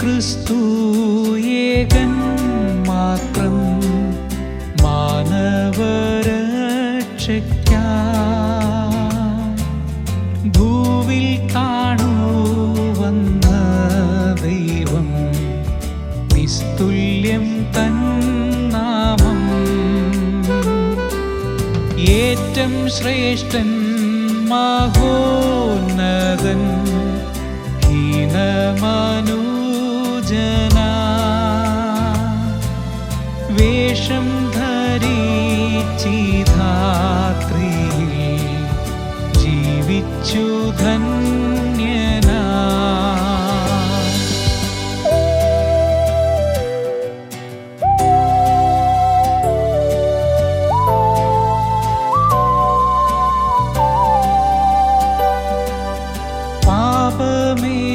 ക്രിസ്തു ഏകൻ മാത്രം മാനവരക്ഷയ്ക്ക. ഭൂവിൽ കാണൂ വന്ന ദൈവം നിസ്തുല്യം തന്നാമം ഏറ്റം ശ്രേഷ്ഠൻ മാഹോന്നതൻ ഹീനമാനൂ ഹീനമനൂജന വേഷം ധരിച്ചിധാത്രിയിൽ ജീവിച്ചു ധന്യനാ.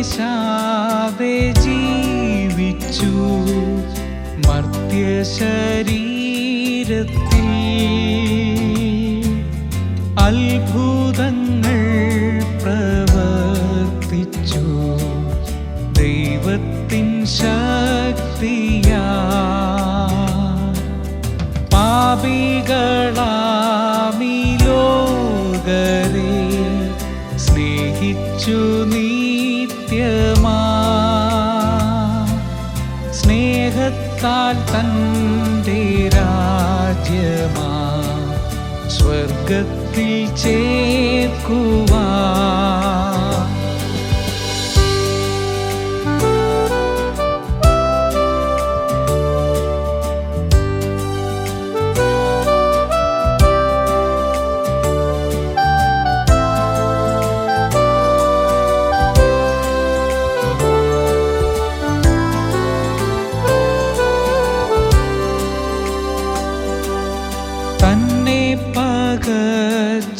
പാപമേശാതെ ജീവിച്ചു മർത്യ അത്ഭുതങ്ങൾ പ്രവർത്തിച്ചു. ദൈവത്തിൻ ശക്തിയാ പാപികളാമി സ്നേഹിച്ചു സ്നേഹത്താൽ തന്റെ രാജ്യമാ സ്വർഗത്തിൽ ചേർക്കുവാ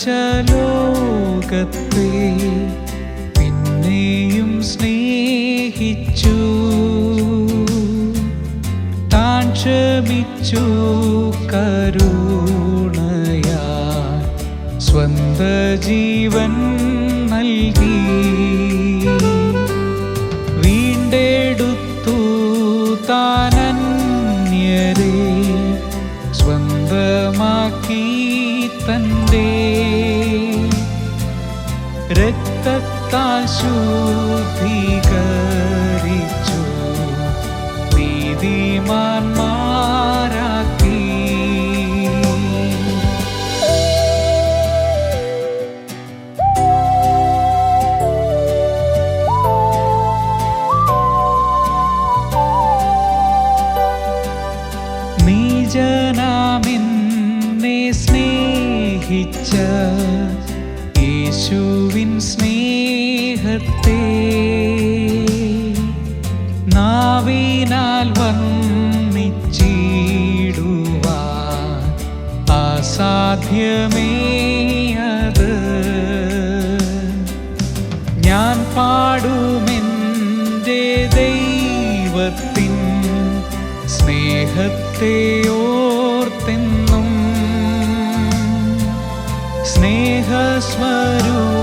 പകച്ച ലോകത്തെ പിന്നെയും സ്നേഹിച്ചു. താൻ ക്ഷമിച്ചു കരുണയാ സ്വന്ത ജീവൻ നൽകി. രക്തത്താൽ ശുദ്ധീകരിച്ചു. നീതിമാന്മാരാക്കി. നീജനാമെന്നെ സ്നേഹിച്ച അത്. ഞാൻ പാടുമെന്റെ ദൈവത്തിൻ സ്നേഹത്തെ ഓർത്തെന്നും സ്നേഹസ്വരൂപനൻ